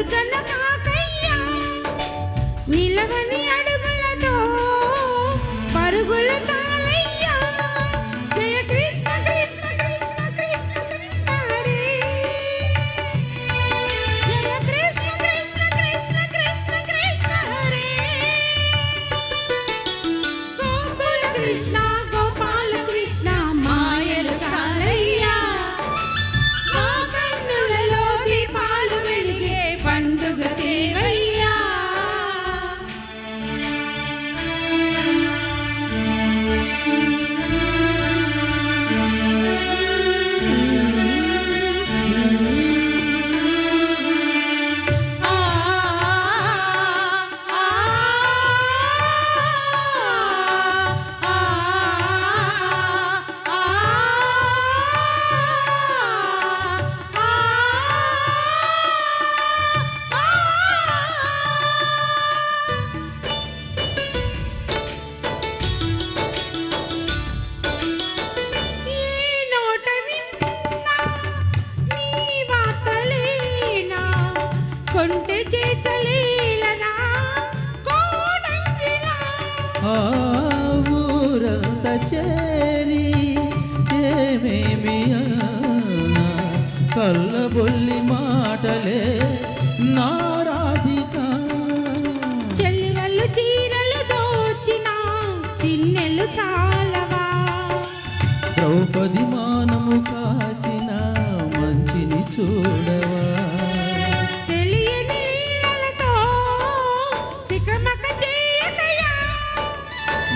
పలుకన కాకయ్యా. నిలవని చేరి ఏమేమి కళ్ళబొల్లి మాటలే నారాధిక చెల్లెలు చీరలు దోచిన చిన్నెలు చాలవా? ద్రౌపది మానము కాచిన మంచిని చూడవా? తెలియని లీలలతో చేయకయా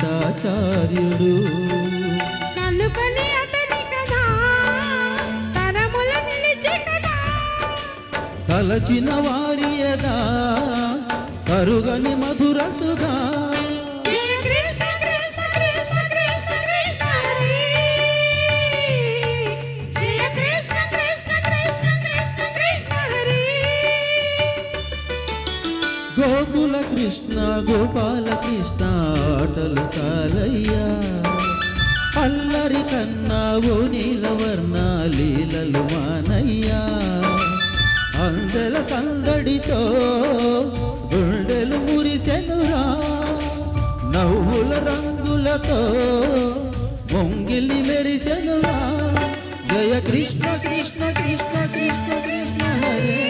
గీతాచార్యుడు. కనుకొని అతని కదా తరముల నిలిచి కదా తలచిన వారియదా కరుగని మధుర సుధా. హరే గోకుల కృష్ణ గోపాల కృష్ణ పాటలు చాలయ్యా. అల్లరి కన్నా ఓ నీలవర్ణ లీలలు మానయ్యా. అందల సందడితో గుండెలు మురిసెనురా. నవ్వుల రంగులతో మొంగిలి మెరిసెనురా. జయ కృష్ణ కృష్ణ కృష్ణ కృష్ణ కృష్ణ హరే.